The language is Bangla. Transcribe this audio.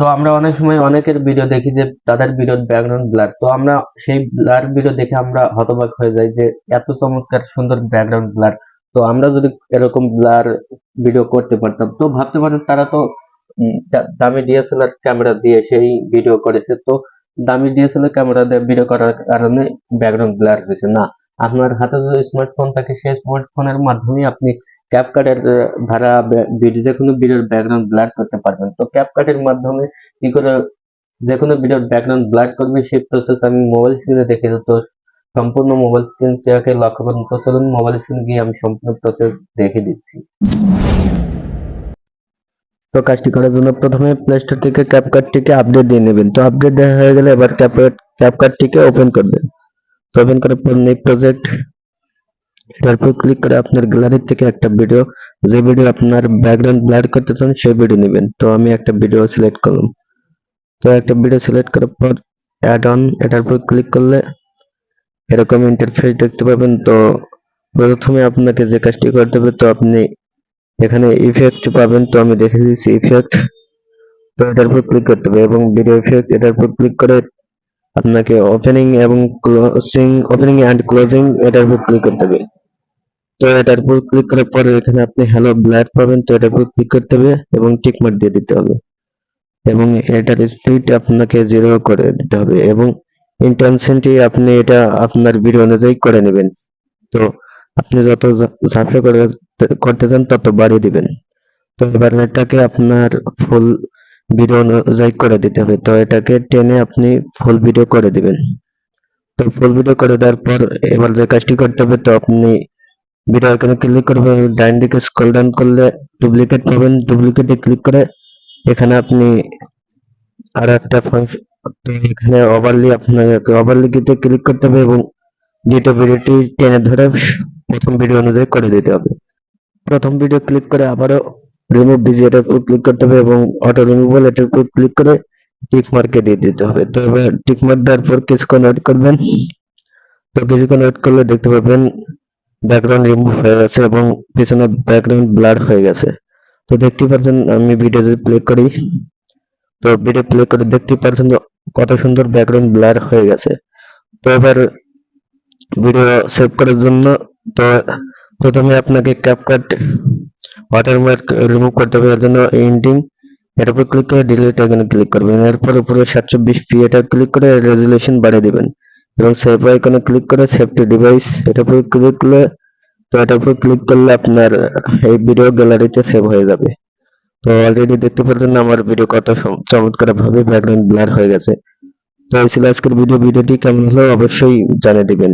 তো আমরা অনেক সময় অনেকের ভিডিও দেখি যে তাদের ভিডিওর ব্যাকগ্রাউন্ড ব্লার তো আমরা সেই ব্লার ভিডিও দেখে আমরা হতবাক হয়ে যাই যে এত চমৎকার, সুন্দর ব্যাকগ্রাউন্ড ব্লার তো আমরা যদি এরকম ব্লার ভিডিও করতে পারতাম, তো ভাবতে পারেন তারা তো দামি ডিএসএলআর ক্যামেরা দিয়ে সেই ভিডিও করেছে। তো দামি ডিএসএলআর ক্যামেরা দিয়ে ভিডিও করার কারণে ব্যাকগ্রাউন্ড ব্লার হয়েছে। না, আপনার হাতে যদি স্মার্টফোন থাকে, সেই স্মার্টফোনের মাধ্যমে আপনি ক্যাপকাটের ধারা যে কোনো ভিডিওর ব্যাকগ্রাউন্ড ব্লার করতে পারবেন। তো ক্যাপকাটের মাধ্যমে কি করে যে কোনো ভিডিওর ব্যাকগ্রাউন্ড ব্লার করবে সেই প্রসেস আমি মোবাইল স্ক্রিনে দেখে তো সম্পূর্ণ মোবাইল স্ক্রিনটাকে লক্ষ্য করুন। তো চলুন মোবাইল স্ক্রিন গিয়ে আমি সম্পূর্ণ প্রসেস দেখে দিচ্ছি। তো কাজটি করার জন্য প্রথমে প্লে স্টোর থেকে ক্যাপকাটটিকে আপডেট দিয়ে নেবেন। তো আপডেট দেওয়া হয়ে গেলে এবার ক্যাপকাট ক্যাপকাটটিকে ওপেন করবেন। তো ওপেন করার পর নেক প্রজেক্ট এটার উপর ক্লিক করে আপনার গ্যালারি থেকে একটা ভিডিও যে ভিডিও আপনার ব্যাকগ্রাউন্ড ব্লার করতে চান, সেই ভিডিও নেবেন। তো আমি একটা ভিডিও সিলেক্ট করলাম। তো একটা ভিডিও সিলেক্ট করার পর অ্যাড অন এটার উপর ক্লিক করলে এরকম ইন্টারফেস দেখতে পাবেন। তো প্রথমে আপনাকে যে কাজটি করতে হবে, তো আপনি এখানে ইফেক্ট পাবেন। তো আমি দেখে দিচ্ছি ইফেক্ট তো এটার উপর ক্লিক করতে হবে এবং ভিডিও ইফেক্ট এটার উপর ক্লিক করে আপনাকে ওপেনিং এবং ক্লোজিং ওপেনিং এন্ড ক্লোজিং এটার উপর ক্লিক করতে হবে। তো এটার উপর ক্লিক করার পরে এখানে আপনি হ্যালো ব্ল্যাক পাবেন, তো এটার উপর ক্লিক করতে হবে এবং টিক মার্ক দিয়ে দিতে হবে। এবং এটার স্পিড আপনাকে জিরো করে দিতে হবে এবং ইন্টেনসিটি আপনি এটা আপনার ভিডিও অনুযায়ী করে নেবেন। তো আপনি যত করে করতে চান তত বাড়িয়ে দিবেন। তো এবার এটাকে আপনার ফুল ভিডিও অনুযায়ী করে দিতে হবে। তো এটাকে টেনে আপনি ফুল ভিডিও করে দিবেন। তো ফুল ভিডিও করে দেওয়ার পর এবার যে কাজটি করতে হবে, তো আপনি ভিডিও এখানে ক্লিক করবেন? ডান দিকে স্ক্রল ডাউন করলে ডুপ্লিকেট পাবেন। ডুপ্লিকেটে ক্লিক করে এখানে আপনি আর একটা ফাংশন এখানে ওভারলি আপনাকে ওভারলি তে ক্লিক করতে হবে এবং দ্বিতীয় ভিডিওটি টেনে ধরে প্রথম ভিডিও অনুযায়ী করে দিতে হবে। প্রথম ভিডিও ক্লিক করে আবারও রিমুভ বিজি এটার উপর ক্লিক করতে হবে এবং অটো রিমুভাল এটার উপর ক্লিক করে টিক মার্কে দিয়ে দিতে হবে। তো এবার টিক মার্ক দেওয়ার পর কিছুক্ষণ ওয়েট করবেন। তো কিছুক্ষণ ওয়েট করলে দেখতে পাবেন ব্যাকগ্রাউন্ড রিমুভ হয়ে গেছে এবং পিছনে ব্যাকগ্রাউন্ড ব্লার হয়ে গেছে। তো দেখতে পাচ্ছেন আমি ভিডিও যদি প্লে করি। তো ভিডিও প্লে করে দেখতে পাচ্ছেন কত সুন্দর ব্যাকগ্রাউন্ড ব্লার হয়ে গেছে। তো এবার ভিডিও সেভ করার জন্য তো প্রথমে আপনাকে ক্যাপকাট ওয়াটারমার্ক রিমুভ করতে হবে, এর জন্য এন্ডিং এর উপর ক্লিক করে ডিলিট এখানে ক্লিক করবেন। এরপর উপরে সাতশো বিশ পি এটা ক্লিক করে রেজুলেশন বাড়িয়ে দিবেন। এবং সেভ আইকনে ক্লিক করে সেভ টু ডিভাইস এটার উপর ক্লিক করলে, তো এটার উপর ক্লিক করলে আপনার, এই ভিডিও গ্যালারিতে সেভ হয়ে যাবে। তো অলরেডি দেখতে পাচ্ছেন আমার ভিডিও কত চমৎকার ভাবে ব্যাকগ্রাউন্ড ব্লার হয়ে গেছে। তো এই ছিল আজকের ভিডিও ভিডিওটি কেমন হলো অবশ্যই জানিয়ে দিবেন।